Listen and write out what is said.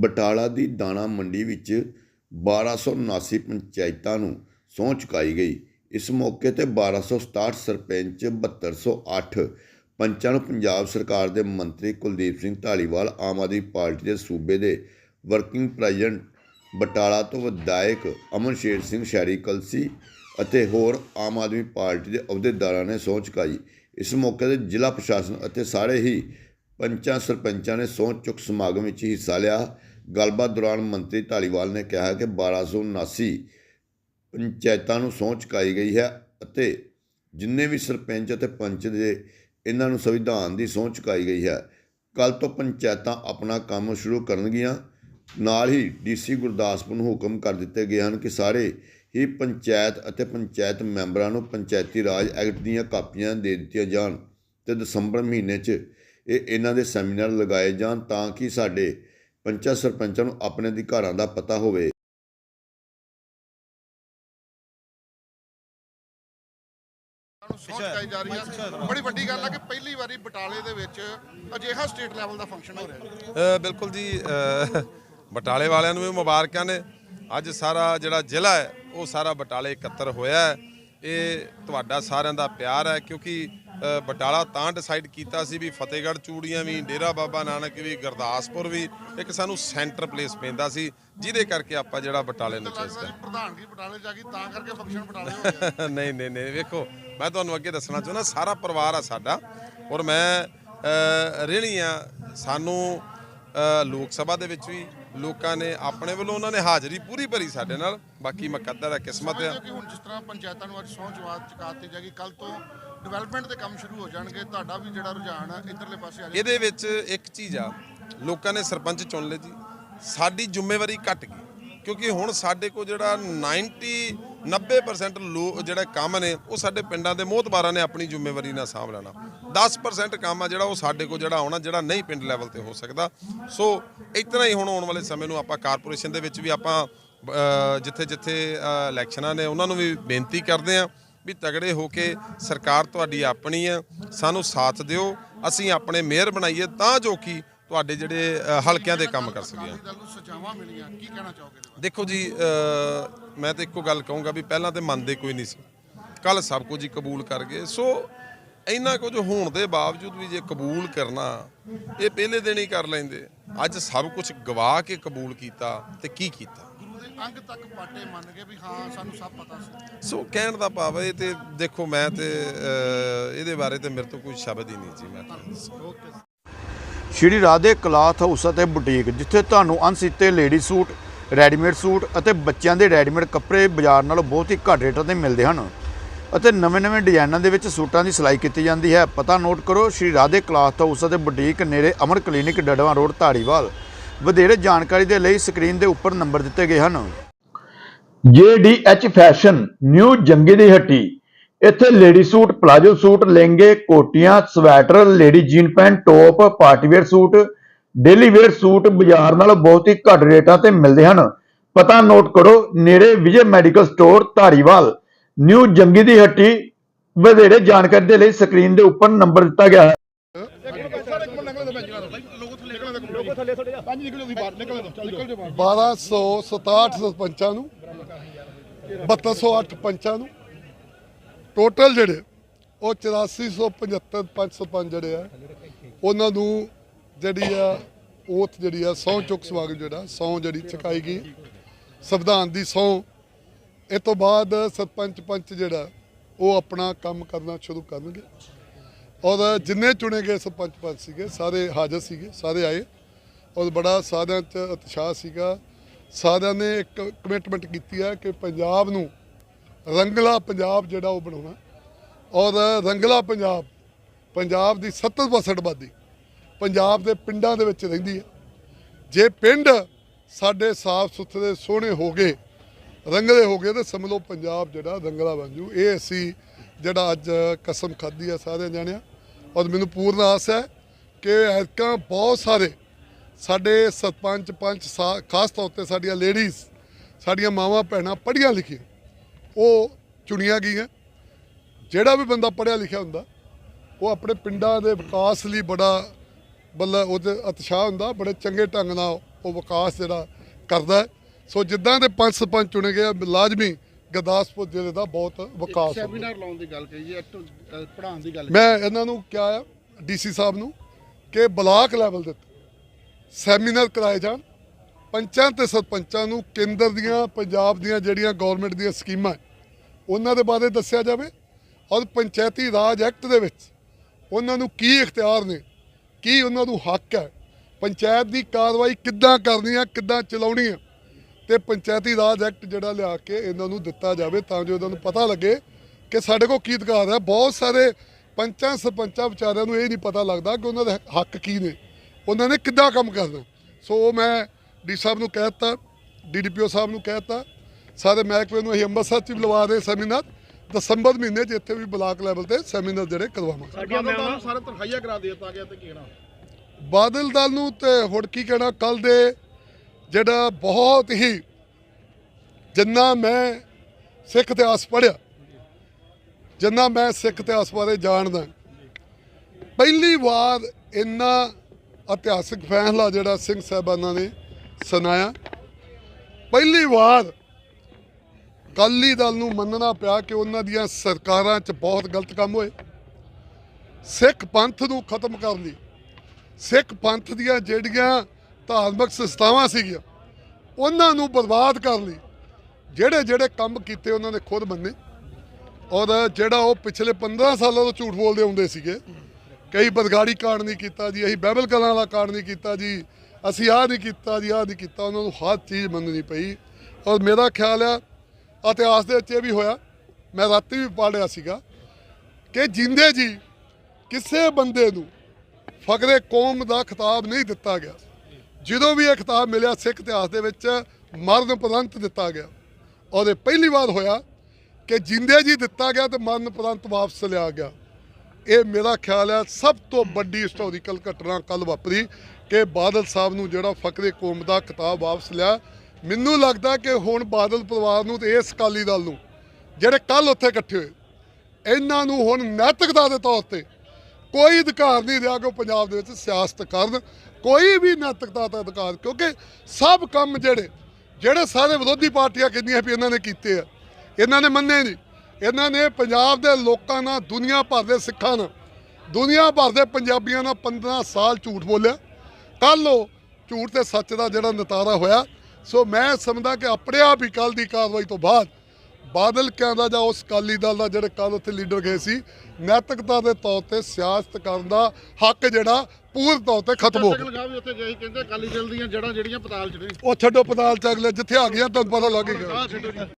ਬਟਾਲਾ ਦੀ ਦਾਣਾ ਮੰਡੀ ਵਿੱਚ 1279 ਪੰਚਾਇਤਾਂ ਨੂੰ ਸਹੁੰ ਚੁਕਾਈ ਗਈ। ਇਸ ਮੌਕੇ ਤੇ 1267 ਸਰਪੰਚ 7208 ਪੰਚਾਂ ਨੂੰ ਪੰਜਾਬ ਸਰਕਾਰ ਦੇ ਮੰਤਰੀ ਕੁਲਦੀਪ ਸਿੰਘ ਢਾਲੀਵਾਲ ਆਮ ਆਦਮੀ ਪਾਰਟੀ ਦੇ ਸੂਬੇ ਦੇ ਵਰਕਿੰਗ ਪ੍ਰੈਜ਼ੀਡੈਂਟ, ਬਟਾਲਾ ਤੋਂ ਵਿਧਾਇਕ ਅਮਨ ਸ਼ੇਰ ਸਿੰਘ ਸ਼ਹਿਰੀ ਕਲਸੀ ਅਤੇ ਹੋਰ ਆਮ ਆਦਮੀ ਪਾਰਟੀ ਦੇ ਅਹੁਦੇਦਾਰਾਂ ਨੇ ਸਹੁੰ ਚੁਕਾਈ। ਇਸ ਮੌਕੇ ਤੇ ਜ਼ਿਲ੍ਹਾ ਪ੍ਰਸ਼ਾਸਨ ਅਤੇ ਸਾਰੇ ਹੀ ਪੰਚਾਂ ਸਰਪੰਚਾਂ ਨੇ ਸਹੁੰ ਚੁੱਕ ਸਮਾਗਮ ਵਿੱਚ ਹਿੱਸਾ ਲਿਆ। ਗੱਲਬਾਤ ਦੌਰਾਨ ਮੰਤਰੀ ਢਾਲੀਵਾਲ ਨੇ ਕਿਹਾ ਕਿ 1279 ਪੰਚਾਇਤਾਂ ਨੂੰ ਸਹੁੰ ਚੁਕਾਈ ਗਈ ਹੈ ਅਤੇ ਜਿੰਨੇ ਵੀ ਸਰਪੰਚ ਅਤੇ ਪੰਚ ਦੇ ਇਹਨਾਂ ਨੂੰ ਸੰਵਿਧਾਨ ਦੀ ਸਹੁੰ ਚੁਕਾਈ ਗਈ ਹੈ ਕੱਲ ਤੋਂ ਪੰਚਾਇਤਾਂ ਆਪਣਾ ਕੰਮ ਸ਼ੁਰੂ ਕਰਨਗੀਆਂ। ਨਾਲ ਹੀ ਡੀਸੀ ਗੁਰਦਾਸਪੁਰ ਨੂੰ ਹੁਕਮ ਕਰ ਦਿੱਤੇ ਗਏ ਹਨ ਕਿ ਸਾਰੇ ਹੀ ਪੰਚਾਇਤ ਅਤੇ ਪੰਚਾਇਤ ਮੈਂਬਰਾਂ ਨੂੰ ਪੰਚਾਇਤੀ ਰਾਜ ਐਕਟ ਦੀਆਂ ਕਾਪੀਆਂ ਦੇ ਦਿੱਤੀਆਂ ਜਾਣ ਤੇ ਦਸੰਬਰ ਮਹੀਨੇ 'ਚ ਇਹ ਇਹਨਾਂ ਦੇ ਸੈਮੀਨਾਰ ਲਗਾਏ ਜਾਣ ਤਾਂ ਕਿ ਸਾਡੇ ਪੰਚਾਇਤ ਸਰਪੰਚਾਂ ਨੂੰ ਆਪਣੇ ਅਧਿਕਾਰਾਂ ਦਾ ਪਤਾ ਹੋਵੇ। ਚੁਕਾਈ ਜਾ ਰਹੀ ਹੈ ਬੜੀ ਵੱਡੀ ਗੱਲ ਹੈ ਕਿ ਪਹਿਲੀ ਵਾਰੀ ਬਟਾਲੇ ਦੇ ਵਿੱਚ ਅਜਿਹਾ ਸਟੇਟ ਲੈਵਲ ਦਾ ਫੰਕਸ਼ਨ ਹੋ ਰਿਹਾ ਬਿਲਕੁਲ ਜੀ ਬਟਾਲੇ ਵਾਲਿਆਂ ਨੂੰ ਵੀ ਮੁਬਾਰਕਾਂ ਨੇ। ਅੱਜ ਸਾਰਾ ਜਿਹੜਾ ਜ਼ਿਲ੍ਹਾ ਹੈ ਉਹ ਸਾਰਾ ਬਟਾਲੇ ਇਕੱਤਰ ਹੋਇਆ ਹੈ। ਇਹ ਤੁਹਾਡਾ ਸਾਰਿਆਂ ਦਾ ਪਿਆਰ ਹੈ ਕਿਉਂਕਿ ਬਟਾਲਾ ਤਾਂ ਡਿਸਾਈਡ ਕੀਤਾ ਸੀ ਵੀ ਫਤਿਹਗੜ੍ਹ ਚੂੜੀਆਂ ਵੀ ਡੇਰਾ ਬਾਬਾ ਨਾਨਕ ਵੀ ਗੁਰਦਾਸਪੁਰ ਵੀ ਇੱਕ ਸਾਨੂੰ ਸੈਂਟਰ ਪਲੇਸ ਪੈਂਦਾ ਸੀ ਜਿਹਦੇ ਕਰਕੇ ਆਪਾਂ ਜਿਹੜਾ ਬਟਾਲੇ ਨੂੰ ਲੱਗਦਾ ਜੀ ਪ੍ਰਧਾਨਗੀ ਬਟਾਲੇ ਜਾ ਗਈ ਤਾਂ ਕਰਕੇ ਫੰਕਸ਼ਨ ਬਟਾਲੇ ਹੋ ਗਿਆ ਨਹੀਂ ਨਹੀਂ ਨਹੀਂ ਵੇਖੋ ਮੈਂ ਤੁਹਾਨੂੰ ਅੱਗੇ ਦੱਸਣਾ ਚਾਹੁੰਦਾ ਸਾਰਾ ਪਰਿਵਾਰ ਆ ਸਾਡਾ ਔਰ ਮੈਂ ਰਹਿਣੀ ਆ ਸਾਨੂੰ ਲੋਕ ਸਭਾ ਦੇ ਵਿੱਚ ਵੀ ਲੋਕਾਂ ਨੇ ਆਪਣੇ ਵੱਲੋਂ ਉਹਨਾਂ ਨੇ ਹਾਜ਼ਰੀ ਪੂਰੀ ਭਰੀ ਸਾਡੇ ਨਾਲ ਬਾਕੀ ਮੁਕੱਦਰ ਹੈ ਕਿਸਮਤ ਹੋ ਕਿ ਹੁਣ ਜਿਸ ਤਰ੍ਹਾਂ ਪੰਚਾਇਤਾਂ ਨੂੰ ਅੱਜ ਸਹੁੰ ਚੁਕਾ ਚੁਕਾਤੀ ਜਾਏਗੀ ਕੱਲ ਤੋਂ ਡਿਵੈਲਪਮੈਂਟ ਦੇ ਕੰਮ ਸ਼ੁਰੂ ਹੋ ਜਾਣਗੇ, ਤੁਹਾਡਾ ਵੀ ਜਿਹੜਾ ਰੁਝਾਨ ਆ, ਇਧਰਲੇ ਪਾਸੇ ਆ ਜਾਏਗਾ। ਇਹਦੇ ਵਿੱਚ ਇੱਕ ਚੀਜ਼ ਆ, ਲੋਕਾਂ ਨੇ ਸਰਪੰਚ ਚੁਣ ਲਏ ਜੀ। ਸਾਡੀ ਜ਼ਿੰਮੇਵਾਰੀ ਘਟ ਗਈ, ਕਿਉਂਕਿ ਹੁਣ ਸਾਡੇ ਕੋਲ ਜਿਹੜਾ 90 90% ਲੋਕ ਜਿਹੜਾ ਕੰਮ ਨੇ, ਉਹ ਸਾਡੇ ਪਿੰਡਾਂ ਦੇ ਮੋਹਤਬਾਰਾਂ ਨੇ ਆਪਣੀ ਜ਼ਿੰਮੇਵਾਰੀ ਨਾਲ ਸਾਂਭ ਲੈਣਾ। 10% ਕੰਮ ਆ ਜਿਹੜਾ ਉਹ ਸਾਡੇ ਕੋਲ ਜਿਹੜਾ ਆਉਣਾ, ਜਿਹੜਾ ਨਹੀਂ ਪਿੰਡ ਲੈਵਲ ਤੇ ਹੋ ਸਕਦਾ। ਸੋ ਇਤਨਾ ਹੀ ਹੁਣ ਆਉਣ ਵਾਲੇ ਸਮੇਂ ਨੂੰ ਆਪਾਂ ਕਾਰਪੋਰੇਸ਼ਨ ਦੇ ਵਿੱਚ ਵੀ ਆਪਾਂ ਜਿੱਥੇ ਜਿੱਥੇ ਇਲੈਕਸ਼ਨਾਂ ਨੇ, ਉਹਨਾਂ ਨੂੰ ਵੀ ਬੇਨਤੀ ਕਰਦੇ ਆਂ। ਵੀ ਤਗੜੇ ਹੋ ਕੇ ਸਰਕਾਰ ਤੁਹਾਡੀ ਆਪਣੀ ਹੈ, ਸਾਨੂੰ ਸਾਥ ਦਿਓ, ਅਸੀਂ ਆਪਣੇ ਮੇਅਰ ਬਣਾਈਏ ਤਾਂ ਜੋ ਕਿ ਤੁਹਾਡੇ ਜਿਹੜੇ ਹਲਕਿਆਂ ਦੇ ਕੰਮ ਕਰ ਸਕੀਏ। ਦੇਖੋ ਜੀ ਮੈਂ ਤਾਂ ਇੱਕੋ ਗੱਲ ਕਹੂੰਗਾ ਵੀ ਪਹਿਲਾਂ ਤੇ ਮੰਨਦੇ ਕੋਈ ਨਹੀਂ ਸੀ। ਕੱਲ ਸਭ ਕੁਝ ਹੀ ਕਬੂਲ ਕਰ ਗਏ। ਸੋ ਇੰਨਾ ਕੁਝ ਹੋਣ ਦੇ ਬਾਵਜੂਦ ਵੀ ਜੇ ਕਬੂਲ ਕਰਨਾ, ਇਹ ਪਹਿਲੇ ਦਿਨ ਹੀ ਕਰ ਲੈਂਦੇ। ਅੱਜ ਸਭ ਕੁਝ ਗਵਾ ਕੇ ਕਬੂਲ ਕੀਤਾ ਤੇ ਕੀ ਕੀਤਾ? ਦੇ ਅੰਗ ਤੱਕ ਪਾਟੇ ਮੰਨ ਗਏ ਵੀ ਹਾਂ ਸਾਨੂੰ ਸਭ ਪਤਾ ਸੀ। ਸੋ ਕਹਿਣ ਦਾ ਭਾਵ ਹੈ ਇਹ ਤੇ ਦੇਖੋ ਮੈਂ ਤੇ ਇਹਦੇ ਬਾਰੇ ਤੇ ਮੇਰੇ ਤੋਂ ਕੋਈ ਸ਼ਬਦ ਹੀ ਨਹੀਂ ਜੀ ਮੈਂ ਸ਼੍ਰੀ। ਰਾਧੇ ਕਲਾਥ ਹਾਊਸ ਅਤੇ ਬੁਟੀਕ ਜਿੱਥੇ ਤੁਹਾਨੂੰ ਅਣਸੀਤੇ ਲੇਡੀ ਸੂਟ ਰੈਡੀਮੇਡ ਸੂਟ ਅਤੇ ਬੱਚਿਆਂ ਦੇ ਰੈਡੀਮੇਡ ਕੱਪੜੇ ਬਾਜ਼ਾਰ ਨਾਲੋਂ ਬਹੁਤ ਹੀ ਘੱਟ ਰੇਟਾਂ ਤੇ ਮਿਲਦੇ ਹਨ ਅਤੇ ਨਵੇਂ-ਨਵੇਂ ਡਿਜ਼ਾਈਨਾਂ ਦੇ ਵਿੱਚ ਸੂਟਾਂ ਦੀ ਸਿਲਾਈ ਕੀਤੀ ਜਾਂਦੀ ਹੈ। ਪਤਾ ਨੋਟ ਕਰੋ ਸ਼੍ਰੀ ਰਾਧੇ ਕਲਾਥ ਹਾਊਸ ਅਤੇ ਬੁਟੀਕ ਨੇੜੇ ਅਮਰ ਕਲੀਨਿਕ ਡੜਵਾ ਰੋਡ ਧਾਰੀਵਾਲ। ਵਧੇਰੇ ਜਾਣਕਾਰੀ ਦੇ ਲਈ ਸਕਰੀਨ ਦੇ ਉੱਪਰ ਨੰਬਰ ਦਿੱਤੇ ਗਏ ਹਨ। JDH ਫੈਸ਼ਨ, ਨਿਊ ਜੰਗੀ ਦੀ ਹੱਟੀ। ਇੱਥੇ ਲੇਡੀ ਸੂਟ, ਪਲਾਜੋ ਸੂਟ, ਲਹਿੰਗੇ, ਕੋਟੀਆਂ, sweater, lady jean pant, top partywear suit, daily wear suit ਬਾਜ਼ਾਰ ਨਾਲੋਂ ਬਹੁਤ ਹੀ ਘੱਟ ਰੇਟਾਂ ਤੇ ਮਿਲਦੇ ਹਨ। ਪਤਾ ਨੋਟ ਕਰੋ, ਨੇੜੇ Vijay medical store, Dhariwal. New Jangi ਦੀ ਹੱਟੀ, ਵਧੇਰੇ ਜਾਣਕਾਰੀ ਦੇ ਲਈ ਸਕਰੀਨ ਦੇ ਉੱਪਰ ਨੰਬਰ ਦਿੱਤਾ ਗਿਆ ਹੈ। ਬਾਰਾਂ ਸੌ ਸਤਾਹਠ ਸਰਪੰਚਾਂ ਨੂੰ 7208 ਪੰਚਾਂ ਨੂੰ। ਟੋਟਲ ਜਿਹੜੇ ਉਹ 8475 ਪੰਚ ਸਰਪੰਚ ਜਿਹੜੇ ਆ ਉਹਨਾਂ ਨੂੰ ਜਿਹੜੀ ਆ ਓਥ ਜਿਹੜੀ ਆ ਸਹੁੰ ਚੁੱਕ ਸਵਾਗਤ ਜਿਹੜਾ ਸਹੁੰ ਜਿਹੜੀ ਚੁਕਾਈ ਗਈ। ਸੰਵਿਧਾਨ ਦੀ ਸਹੁੰ। ਇਹ ਤੋਂ ਬਾਅਦ ਸਰਪੰਚ ਪੰਚ ਜਿਹੜਾ ਉਹ ਆਪਣਾ ਕੰਮ ਕਰਨਾ ਸ਼ੁਰੂ ਕਰਨਗੇ। ਔਰ ਜਿੰਨੇ ਚੁਣੇ ਗਏ ਸਰਪੰਚ ਪੰਚ ਸੀਗੇ ਸਾਰੇ ਹਾਜ਼ਰ ਸੀਗੇ ਸਾਰੇ ਆਏ। ਔਰ ਬੜਾ ਸਾਰਿਆਂ 'ਚ ਉਤਸ਼ਾਹ ਸੀਗਾ। ਸਾਰਿਆਂ ਨੇ ਇੱਕ ਕਮਿਟਮੈਂਟ ਕੀਤੀ ਹੈ ਕਿ ਪੰਜਾਬ ਨੂੰ ਰੰਗਲਾ ਪੰਜਾਬ ਜਿਹੜਾ ਉਹ ਬਣਾਉਣਾ। ਔਰ ਰੰਗਲਾ ਪੰਜਾਬ ਪੰਜਾਬ ਦੀ 70% ਆਬਾਦੀ ਪੰਜਾਬ ਦੇ ਪਿੰਡਾਂ ਦੇ ਵਿੱਚ ਰਹਿੰਦੀ ਹੈ। ਜੇ ਪਿੰਡ ਸਾਡੇ ਸਾਫ਼ ਸੁਥਰੇ, ਸੋਹਣੇ ਹੋ ਗਏ, ਰੰਗਲੇ ਹੋ ਗਏ, ਤੇ ਸਮਝ ਲਓ ਪੰਜਾਬ ਜਿਹੜਾ ਰੰਗਲਾ ਬਣ ਜੂ। ਇਹ ਅਸੀਂ ਜਿਹੜਾ ਅੱਜ ਕਸਮ ਖਾਧੀ ਆ ਸਾਰਿਆਂ ਜਾਣਿਆ। ਔਰ ਮੈਨੂੰ ਪੂਰਨ ਆਸ ਹੈ ਕਿ ਐਤਕਾਂ ਬਹੁਤ ਸਾਰੇ ਸਾਡੇ ਸਰਪੰਚ ਪੰਚ ਸਾ- ਖਾਸ ਤੌਰ ਤੇ ਸਾਡੀਆਂ ਲੇਡੀਜ਼ ਸਾਡੀਆਂ ਮਾਵਾਂ ਭੈਣਾਂ ਪੜ੍ਹੀਆਂ ਲਿਖੀਆਂ। ਉਹ ਚੁਣੀਆਂ ਗਈਆਂ। ਜਿਹੜਾ ਵੀ ਬੰਦਾ ਪੜ੍ਹਿਆ ਲਿਖਿਆ ਹੁੰਦਾ ਉਹ ਆਪਣੇ ਪਿੰਡਾਂ ਦੇ ਵਿਕਾਸ ਲਈ ਬੜਾ ਬੱਲਾ ਉਹਦੇ ਉਤਸ਼ਾਹ ਹੁੰਦਾ ਬੜੇ ਚੰਗੇ ਢੰਗ ਨਾਲ ਉਹ ਵਿਕਾਸ ਜਿਹੜਾ ਕਰਦਾ ਹੈ। ਸੋ ਜਿੱਦਾਂ ਦੇ ਪੰਜ ਸਰਪੰਚ ਚੁਣੇ ਗਏ ਲਾਜ਼ਮੀ ਗੁਰਦਾਸਪੁਰ ਜ਼ਿਲ੍ਹੇ ਦਾ ਬਹੁਤ ਵਿਕਾਸ ਸੈਮੀਨਾਰ ਲਾਉਣ ਦੀ ਗੱਲ ਕਹੀ ਜੀ ਪੜਾਉਣ ਦੀ ਗੱਲ ਮੈਂ ਇਹਨਾਂ ਨੂੰ ਕਿਹਾ ਆ ਡੀਸੀ ਸਾਹਿਬ ਨੂੰ ਕਿ ਬਲਾਕ ਲੈਵਲ ਦੇ ਸੈਮੀਨਾਰ ਕਰਾਏ ਜਾਣ। ਪੰਚਾਂ ਤੇ ਸਰਪੰਚਾਂ ਨੂੰ ਕੇਂਦਰ ਦੀਆਂ, ਪੰਜਾਬ ਦੀਆਂ ਜਿਹੜੀਆਂ ਗਵਰਨਮੈਂਟ ਦੀਆਂ ਸਕੀਮਾਂ ਉਹਨਾਂ ਦੇ ਬਾਰੇ ਦੱਸਿਆ ਜਾਵੇ ਔਰ ਪੰਚਾਇਤੀ ਰਾਜ ਐਕਟ ਦੇ ਵਿੱਚ ਉਹਨਾਂ ਨੂੰ ਕੀ ਇਖਤਿਆਰ ਨੇ, ਕੀ ਉਹਨਾਂ ਨੂੰ ਹੱਕ ਹੈ, ਪੰਚਾਇਤ ਦੀ ਕਾਰਵਾਈ ਕਿੱਦਾਂ ਕਰਨੀ ਹੈ, ਕਿੱਦਾਂ ਚਲਾਉਣੀ ਹੈ ਤੇ ਪੰਚਾਇਤੀ ਰਾਜ ਐਕਟ ਜਿਹੜਾ ਲਿਆ ਕੇ ਇਹਨਾਂ ਨੂੰ ਦਿੱਤਾ ਜਾਵੇ ਤਾਂ ਜੋ ਇਹਨਾਂ ਨੂੰ ਪਤਾ ਲੱਗੇ ਕਿ ਸਾਡੇ ਕੋਲ ਕੀ ਅਧਿਕਾਰ ਹੈ। ਬਹੁਤ ਸਾਰੇ ਪੰਚਾਂ, ਸਰਪੰਚਾਂ ਵਿਚਾਰਿਆਂ ਨੂੰ ਇਹ ਨਹੀਂ ਪਤਾ ਲੱਗਦਾ ਕਿ ਉਹਨਾਂ ਦੇ ਹੱਕ ਕੀ ਨੇ। ਉਹਨਾਂ ਨੇ ਕਿੱਦਾਂ ਕੰਮ ਕਰਨਾ? ਸੋ ਉਹ ਮੈਂ ਡੀ ਸਾਹਿਬ ਨੂੰ ਕਹਿ ਦਿੱਤਾ ਡੀਡੀਪੀਓ ਸਾਹਿਬ ਨੂੰ ਕਹਿ ਦਿੱਤਾ ਸਾਰੇ ਮਹਿਕਮੇ ਨੂੰ ਅਸੀਂ ਅੰਮ੍ਰਿਤਸਰ ਚ ਵੀ ਲਵਾ ਦੇ ਸੈਮੀਨਾਰ ਦਸੰਬਰ ਮਹੀਨੇ 'ਚ ਇੱਥੇ ਵੀ ਬਲਾਕ ਲੈਵਲ ਤੇ ਸੈਮੀਨਾਰ ਜਿਹੜੇ ਕਰਵਾਵਾਂਗੇ। ਸਾਡੀਆਂ ਮੈਂ ਸਾਰੇ ਤਨਖਾਹੀਆਂ ਕਰਾ ਦੇ ਦਿੱਤਾ ਗਿਆ ਤੇ ਕੀ ਕਹਿਣਾ? ਬਾਦਲ ਦਲ ਨੂੰ ਤੇ ਹੁਣ ਕੀ ਕਹਿਣਾ ਕੱਲ ਦੇ ਜਿਹੜਾ ਬਹੁਤ ਹੀ ਜਿੰਨਾ ਮੈਂ ਸਿੱਖ ਇਤਿਹਾਸ ਪੜ੍ਹਿਆ ਜਿੰਨਾ ਮੈਂ ਸਿੱਖ ਇਤਿਹਾਸ ਬਾਰੇ ਜਾਣਦਾ ਪਹਿਲੀ ਵਾਰ ਇੰਨਾ ਇਤਿਹਾਸਿਕ ਫੈਸਲਾ ਜਿਹੜਾ ਸਿੰਘ ਸਾਹਿਬਾਨਾਂ ਨੇ ਸੁਣਾਇਆ। ਪਹਿਲੀ ਵਾਰ ਅਕਾਲੀ ਦਲ ਨੂੰ ਮੰਨਣਾ ਪਿਆ ਕਿ ਉਹਨਾਂ ਦੀਆਂ ਸਰਕਾਰਾਂ 'ਚ ਬਹੁਤ ਗਲਤ ਕੰਮ ਹੋਏ। ਸਿੱਖ ਪੰਥ ਨੂੰ ਖਤਮ ਕਰਨ ਲਈ, ਸਿੱਖ ਪੰਥ ਦੀਆਂ ਜਿਹੜੀਆਂ ਧਾਰਮਿਕ ਸੰਸਥਾਵਾਂ ਸੀਗੀਆਂ, ਉਹਨਾਂ ਨੂੰ ਬਰਬਾਦ ਕਰਨ ਲਈ ਜਿਹੜੇ ਜਿਹੜੇ ਕੰਮ ਕੀਤੇ ਉਹਨਾਂ ਨੇ ਖੁਦ ਮੰਨੇ। ਔਰ ਜਿਹੜਾ ਉਹ ਪਿਛਲੇ 15 ਸਾਲਾਂ ਤੋਂ ਝੂਠ ਬੋਲਦੇ ਹੁੰਦੇ ਸੀਗੇ ਕਈ ਬਦਗਾੜੀ ਕਾਂਡ ਨਹੀਂ ਕੀਤਾ ਜੀ, ਅਸੀਂ ਬਾਈਬਲ ਕਲਾਂ ਵਾਲਾ ਕਾਂਡ ਨਹੀਂ ਕੀਤਾ ਜੀ, ਅਸੀਂ ਆਹ ਨਹੀਂ ਕੀਤਾ ਜੀ, ਆਹ ਨਹੀਂ ਕੀਤਾ, ਉਹਨਾਂ ਨੂੰ ਹਰ ਚੀਜ਼ ਮੰਨਣੀ ਪਈ। ਔਰ ਮੇਰਾ ਖਿਆਲ ਆ, ਇਤਿਹਾਸ ਦੇ ਵਿੱਚ ਇਹ ਵੀ ਹੋਇਆ, ਮੈਂ ਰਾਤੀ ਵੀ ਪੜ੍ਹਿਆ ਸੀਗਾ ਕਿ ਜਿੰਦੇ ਜੀ ਕਿਸੇ ਬੰਦੇ ਨੂੰ ਫਕਰੇ ਕੌਮ ਦਾ ਖਿਤਾਬ ਨਹੀਂ ਦਿੱਤਾ ਗਿਆ। ਜਦੋਂ ਵੀ ਇਹ ਖਿਤਾਬ ਮਿਲਿਆ, ਸਿੱਖ ਇਤਿਹਾਸ ਦੇ ਵਿੱਚ ਮਰਨ ਉਪਰੰਤ ਦਿੱਤਾ ਗਿਆ। ਔਰ ਇਹ ਪਹਿਲੀ ਵਾਰ ਹੋਇਆ ਕਿ ਜਿੰਦੇ ਜੀ ਦਿੱਤਾ ਗਿਆ ਤੇ ਮਰਨ ਉਪਰੰਤ ਵਾਪਸ ਲਿਆ ਗਿਆ। ਇਹ ਮੇਰਾ ਖਿਆਲ ਹੈ ਸਭ ਤੋਂ ਵੱਡੀ ਹਿਸਟੋਰੀਕਲ ਘਟਨਾ ਕੱਲ ਵਾਪਰੀ ਕਿ ਬਾਦਲ ਸਾਹਿਬ ਨੂੰ ਜਿਹੜਾ ਫਕਰੇ ਕੌਮ ਦਾ ਕਿਤਾਬ ਵਾਪਸ ਲਿਆ। ਮੈਨੂੰ ਲੱਗਦਾ ਕਿ ਹੁਣ ਬਾਦਲ ਪਰਿਵਾਰ ਨੂੰ ਤੇ ਇਸ ਅਕਾਲੀ ਦਲ ਨੂੰ, ਜਿਹੜੇ ਕੱਲ ਉੱਥੇ ਇਕੱਠੇ ਹੋਏ, ਇਹਨਾਂ ਨੂੰ ਹੁਣ ਨੈਤਿਕਤਾ ਦੇ ਤੌਰ ਤੇ ਕੋਈ ਅਧਿਕਾਰ ਨਹੀਂ ਰਿਹਾ ਕਿ ਉਹ ਪੰਜਾਬ ਦੇ ਵਿੱਚ ਸਿਆਸਤ ਕਰਨ, ਕੋਈ ਵੀ ਨੈਤਿਕਤਾ ਦਾ ਅਧਿਕਾਰ, ਕਿਉਂਕਿ ਸਭ ਕੰਮ ਜਿਹੜੇ ਜਿਹੜੇ ਸਾਰੇ ਵਿਰੋਧੀ ਪਾਰਟੀਆਂ ਕਹਿੰਦੀਆਂ ਵੀ ਇਹਨਾਂ ਨੇ ਕੀਤੇ ਆ, ਇਹਨਾਂ ਨੇ ਮੰਨੇ ਨਹੀਂ। ਇਹਨਾਂ ਨੇ ਪੰਜਾਬ ਦੇ ਲੋਕਾਂ ਨਾਲ ਦੁਨੀਆ ਭਰ ਦੇ ਸਿੱਖਾਂ ਨਾਲ ਦੁਨੀਆ ਭਰ ਦੇ ਪੰਜਾਬੀਆਂ ਨਾਲ 15 ਸਾਲ ਝੂਠ ਬੋਲਿਆ। ਕੱਲ ਉਹ ਝੂਠ ਤੇ ਸੱਚ ਦਾ ਜਿਹੜਾ ਨਤਾਰਾ ਹੋਇਆ। ਸੋ ਮੈਂ ਸਮਝਦਾ ਕਿ ਆਪਣੇ ਆਪ ਹੀ ਕੱਲ ਦੀ ਕਾਰਵਾਈ ਤੋਂ ਬਾਅਦ ਬਾਦਲ ਕਹਿੰਦਾ ਜਾਂ ਉਸ ਅਕਾਲੀ ਦਲ ਦਾ ਜਿਹੜੇ ਕੱਲ ਉੱਥੇ ਲੀਡਰ ਗਏ ਸੀ ਨੈਤਿਕਤਾ ਦੇ ਤੌਰ ਤੇ ਸਿਆਸਤ ਕਰਨ ਦਾ ਹੱਕ ਜਿਹੜਾ ਪੂਰਨ ਤੌਰ ਤੇ ਖਤਮ ਹੋ ਗਿਆ। ਉੱਥੇ ਗਏ ਕਹਿੰਦੇ ਅਕਾਲੀ ਦਲ ਦੀਆਂ ਜੜਾਂ ਜਿਹੜੀਆਂ ਪਤਾਲ ਚ ਨੇ। ਉਹ ਛੱਡੋ ਪਤਾਲ ਚ ਅਗਲੇ ਜਿੱਥੇ ਆ ਗਿਆ ਤੁਹਾਨੂੰ ਪਤਾ ਲੱਗ ਗਿਆ।